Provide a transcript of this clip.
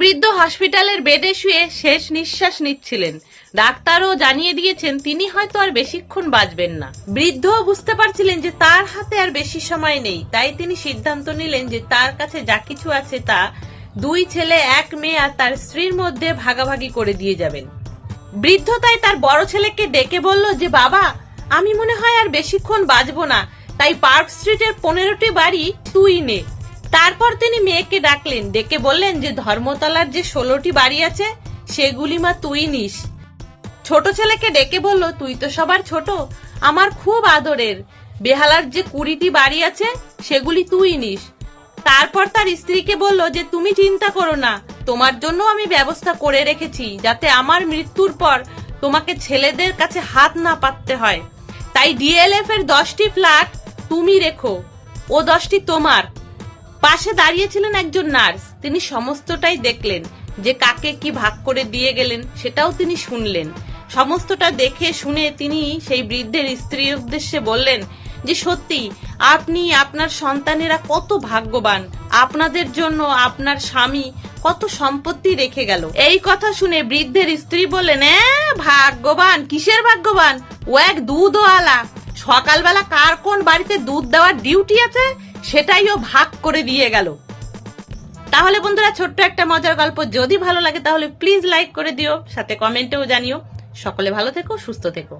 বৃদ্ধ হসপিটালের বেডে শুয়ে শেষ নিঃশ্বাস নিচ্ছিলেন। ডাক্তারও জানিয়ে দিয়েছেন, তিনি হয়তো আর বেশিক্ষণ বাঁচবেন না। বৃদ্ধও বুঝতে পারছিলেন যে তার হাতে আর বেশি সময় নেই। তাই তিনি সিদ্ধান্ত নিলেন যে তার কাছে যা কিছু আছে তা দুই ছেলে, এক মেয়ে আর তার স্ত্রীর মধ্যে ভাগাভাগি করে দিয়ে যাবেন। বৃদ্ধ তাই তার বড় ছেলেকে ডেকে বলল যে, বাবা, আমি মনে হয় আর বেশিক্ষণ বাঁচবো না। তাই পার্ক স্ট্রিটের পনেরোটি বাড়ি তুই নে। তারপর তিনি মেয়েকে ডাকলেন, ডেকে বললেন যে, ধর্মতলার যে ষোলোটি বাড়ি আছে, সেগুলি মা তুই নিস। ছোট ছেলেকে ডেকে বলল, তুই তো সবার ছোট, আমার খুব আদরের। বেহালার যে কুড়িটি বাড়ি আছে, সেগুলি তুই নিস। তারপর তার স্ত্রীকে বলল যে, তুমি চিন্তা করো না, তোমার জন্য আমি ব্যবস্থা করে রেখেছি, যাতে আমার মৃত্যুর পর তোমাকে ছেলেদের কাছে হাত না পাততে হয়। তাই ডিএলএফ এর দশটি ফ্ল্যাট তুমি রেখো, ও দশটি তোমার। পাশে দাঁড়িয়েছিলেন একজন নার্স। তিনি সমস্তটাই দেখলেন। যে কাকে কি ভাগ করে দিয়ে গেলেন সেটাও তিনি শুনলেন। সমস্তটা দেখে শুনে তিনি সেই বৃদ্ধের স্ত্রীর উদ্দেশ্যে বললেন যে সত্যি আপনি আপনার সন্তানেরা কত ভাগ্যবান। আপনাদের জন্য আপনার স্বামী কত সম্পত্তি রেখে গেল। এই কথা শুনে বৃদ্ধের স্ত্রী বললেন "এ, ভাগ্যবান কিসের ভাগ্যবান? ও এক দুধওয়ালা। সকালবেলা কার কোন বাড়িতে দুধ দেওয়ার ডিউটি আছে? সেটাই ও ভাগ করে দিয়ে গেল। তাহলে বন্ধুরা, ছোট্ট একটা মজার গল্প যদি ভালো লাগে তাহলে প্লিজ লাইক করে দিও, সাথে কমেন্টেও জানিও। সকলে ভালো থেকো, সুস্থ থেকো।